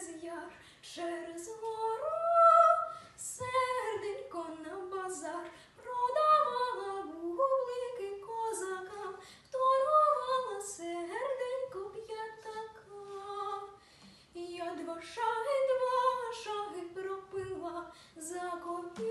через яр, через гору, серденько на базар, продавала бублики козакам, вторувала серденько п'ятака. Я два шаги, два шаги пропила, закопіла.